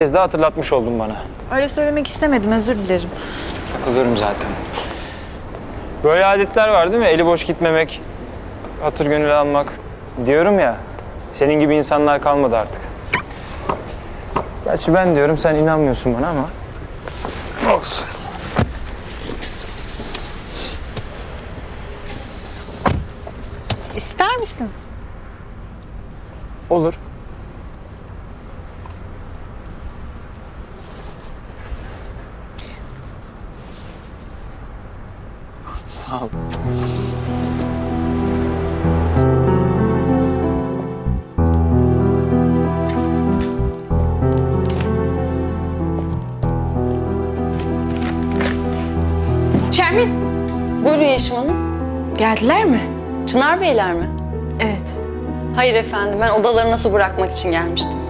kez daha hatırlatmış oldun bana. Öyle söylemek istemedim, özür dilerim. Takılıyorum zaten. Böyle adetler var değil mi? Eli boş gitmemek, hatır gönül almak. Diyorum ya, senin gibi insanlar kalmadı artık. Gerçi ben diyorum, sen inanmıyorsun bana ama... Olsun. İster misin? Olur. Sağ ol. Şermin, Buyurun Yeşim Hanım. geldiler mi? Çınar Beyler mi? Evet. Hayır efendim, ben odalarına su bırakmak için gelmiştim.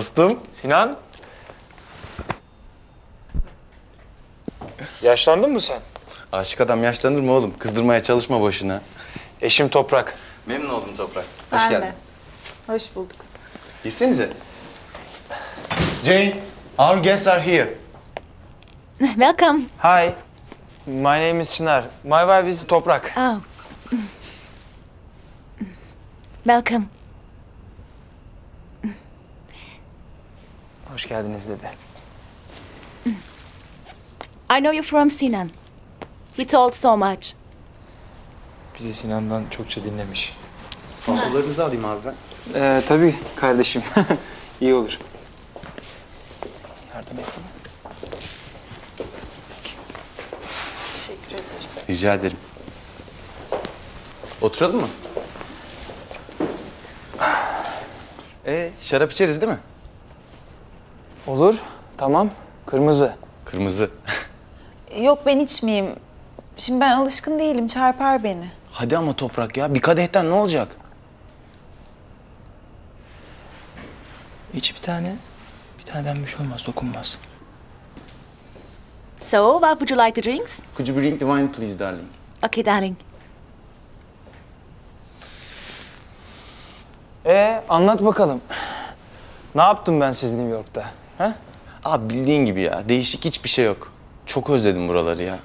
Dostum. Sinan? Yaşlandın mı sen? Aşık adam yaşlanır mı oğlum? Kızdırmaya çalışma boşuna. Eşim Toprak. Memnun oldum Toprak. Hoş Ben geldin. de. Hoş bulduk. Girsenize. Jane, our guests are here. Welcome. Hi. My name is Çınar. My wife is Toprak. Oh. Welcome. Hoş geldiniz dedi. I know you from Sinan. He told so much. Bizi Sinan'dan çokça dinlemiş. Pantolonlarınızı alayım abi ben. Ee, tabii kardeşim. İyi olur. Yardım et. Teşekkür ederim. Rica ederim. Oturalım mı? Ee, şarap içeriz değil mi? Olur. Tamam. Kırmızı. Kırmızı. Yok ben içmeyeyim. Şimdi ben alışkın değilim, çarpar beni. Hadi ama Toprak ya. Bir kadehten ne olacak? İç bir tane. Bir taneden bir şey olmaz. Dokunmaz. So, what would you like to drinks? Could you bring the wine please darling? Okay, darling. Ee, anlat bakalım. Ne yaptım ben siz New York'ta? Ha? Abi bildiğin gibi ya. Değişik hiçbir şey yok. Çok özledim buraları ya.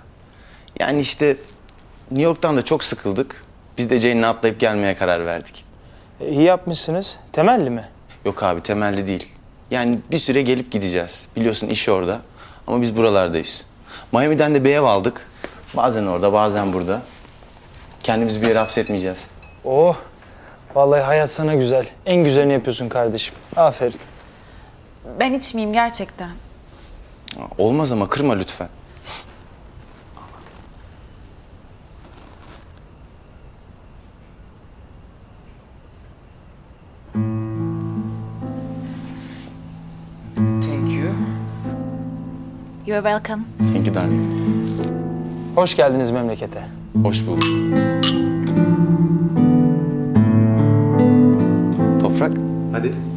Yani işte New York'tan da çok sıkıldık. Biz de Jane'le atlayıp gelmeye karar verdik. E, iyi yapmışsınız. Temelli mi? Yok abi temelli değil. Yani bir süre gelip gideceğiz. Biliyorsun iş orada. Ama biz buralardayız. Miami'den de bir ev aldık. Bazen orada bazen burada. Kendimizi bir yere hapsetmeyeceğiz. Oh. Vallahi hayat sana güzel. En güzelini yapıyorsun kardeşim. Aferin. Ben içmeyeyim gerçekten. Olmaz ama kırma lütfen. Thank you. You're welcome. Thank you darling. Hoş geldiniz memlekete. Hoş bulduk. Toprak. Hadi.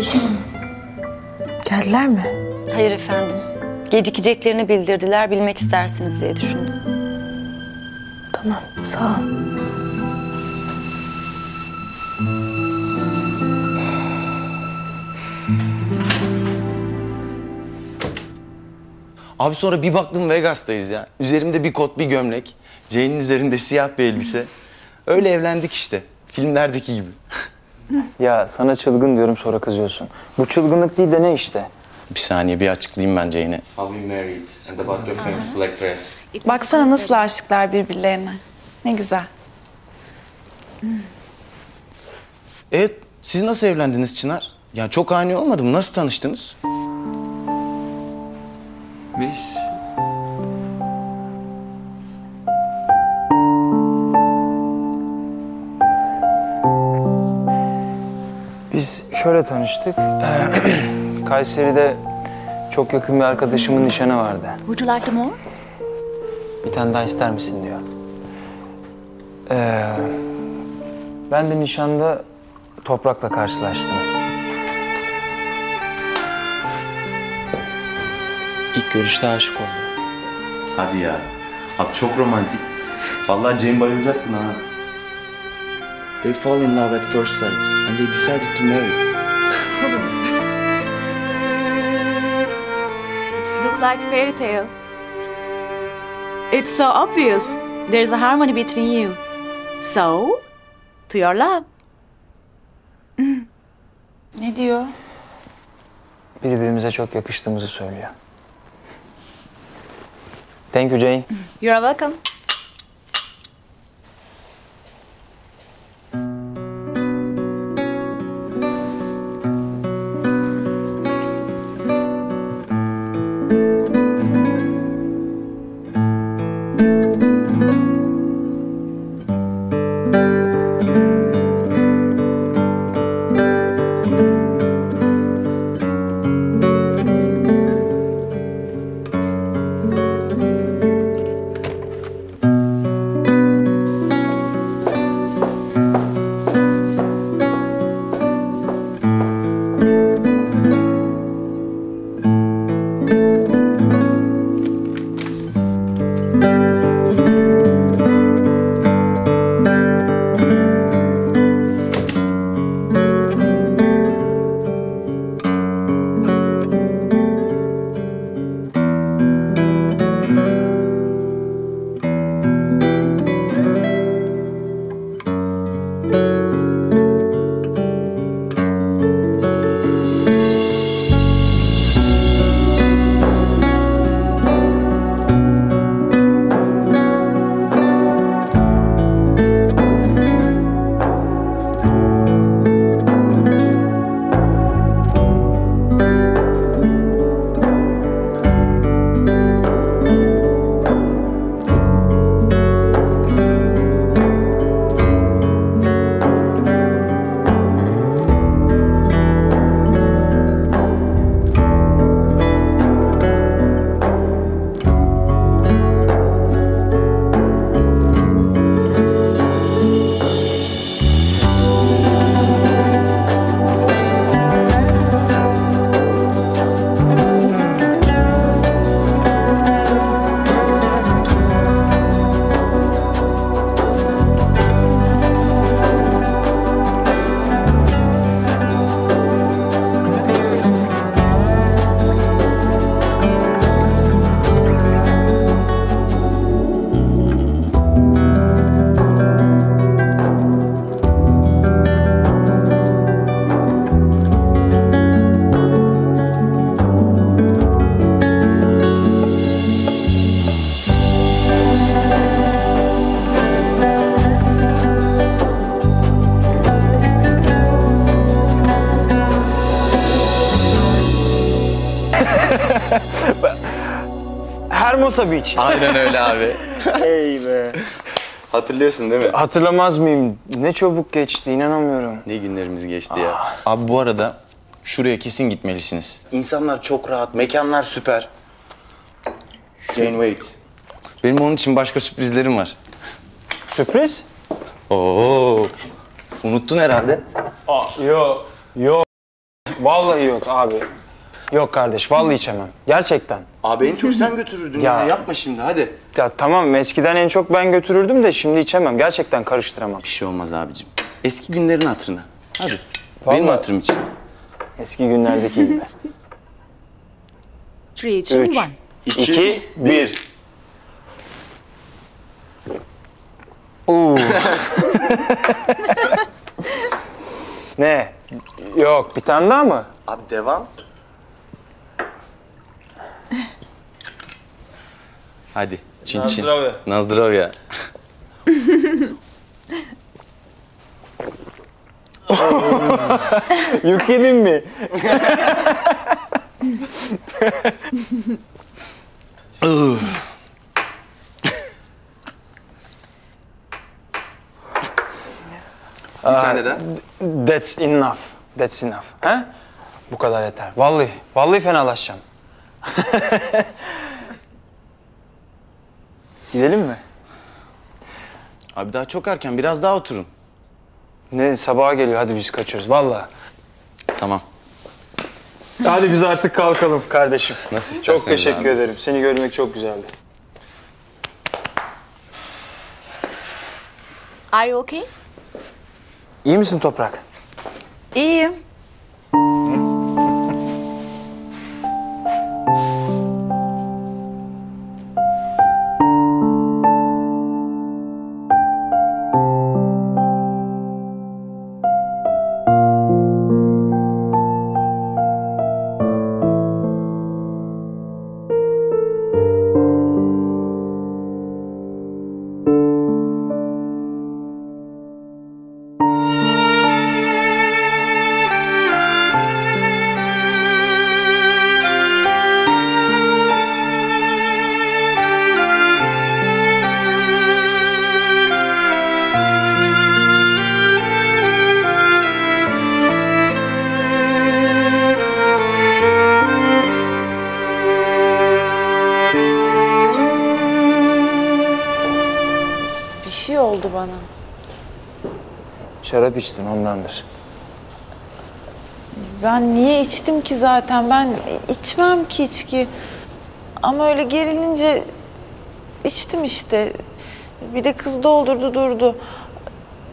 Yeşim Geldiler mi? Hayır efendim. Gecikeceklerini bildirdiler. Bilmek istersiniz diye düşündüm. Tamam, sağ ol. Abi sonra bir baktım Vegas'tayız ya. Üzerimde bir kot, bir gömlek. Jane'in üzerinde siyah bir elbise. Öyle evlendik işte. Filmlerdeki gibi. Ya sana çılgın diyorum sonra kızıyorsun. Bu çılgınlık değil de ne işte? Bir saniye bir açıklayayım ben Jane'e. How we married and about your famous black dress. Baksana nasıl aşıklar birbirlerine. Ne güzel. Evet, siz nasıl evlendiniz Çınar? Ya çok ani olmadı mı? Nasıl tanıştınız? Biz... şöyle tanıştık. Kayseri'de çok yakın bir arkadaşımın nişanı vardı. Would you like the more? Bir tane daha ister misin diyor. Ee, ben de nişanda toprakla karşılaştım. İlk görüşte aşık oldum. Hadi ya. Abi çok romantik. Vallahi Jane bayılacak buna ha. They fall in love at first sight and they decided to marry. It's look like fairy tale. It's so obvious. There's a harmony between you. So, to your love. Ne diyor? Birbirimize çok yakıştığımızı söylüyor. Thank you Jane. You are welcome. Hermosa Beach. Aynen öyle abi. Ey be. Hatırlıyorsun değil mi? Hatırlamaz mıyım? Ne çabuk geçti inanamıyorum. Ne günlerimiz geçti ya. Abi bu arada şuraya kesin gitmelisiniz. İnsanlar çok rahat, mekanlar süper. Jane wait. Benim onun için başka sürprizlerim var. Sürpriz? Oo. Unuttun herhalde. Aa, yok. Yok. Vallahi yok abi. Yok kardeş vallahi içemem. Gerçekten. Abi en çok sen götürürdün ya. Ya. Yapma şimdi hadi. Ya tamam eskiden en çok ben götürürdüm de şimdi içemem. Gerçekten karıştıramam. Bir şey olmaz abicim. Eski günlerin hatırına. Hadi. Vallahi. Benim hatırım için. Eski günlerdeki gibi. Three, two, Üç. one. 2, 1. Oo. ne? Yok, bir tane daha mı? Abi devam. Hadi. Çin çin. Nazdrovya. Nazdrovya. Yük yedin mi? Bir tane daha. That's enough. That's enough. He? Bu kadar yeter. Vallahi, vallahi fenalaşacağım. Gidelim mi? Abi daha çok erken. Biraz daha oturun. Ne sabaha geliyor hadi biz kaçıyoruz vallahi. Tamam. Hadi biz artık kalkalım kardeşim. Nasıl Çok isterseniz teşekkür abi. ederim. Seni görmek çok güzeldi. Are you okay? İyi misin Toprak? İyiyim. Bir şey oldu bana. Şarap içtin ondandır. Ben niye içtim ki zaten? Ben içmem ki içki. Ama öyle gerilince içtim işte. Bir de kız doldurdu durdu.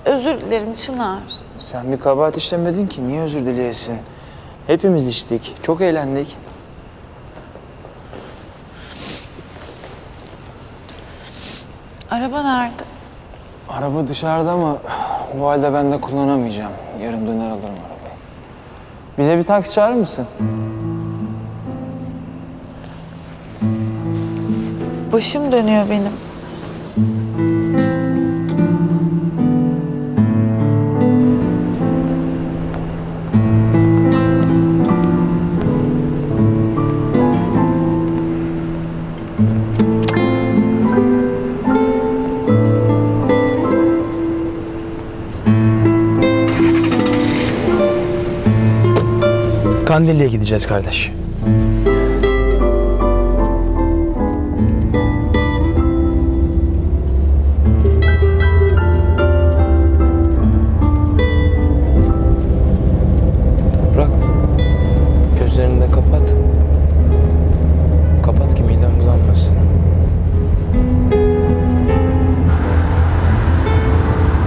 Özür dilerim Çınar. Sen bir kabahat işlemedin ki niye özür dileyesin? Hepimiz içtik. Çok eğlendik. Araba nerede? Araba dışarıda ama bu halde ben de kullanamayacağım. Yarın döner alırım arabayı. Bize bir taksi çağırır mısın? Başım dönüyor benim. Kandilli'ye gideceğiz kardeş. Bırak. Gözlerini de kapat. Kapat ki miden bulanmasın.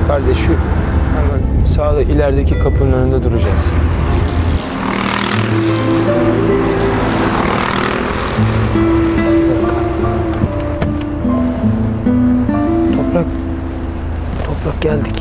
Kardeş şu hemen sağda ilerideki kapının önünde duracağız. Geldik.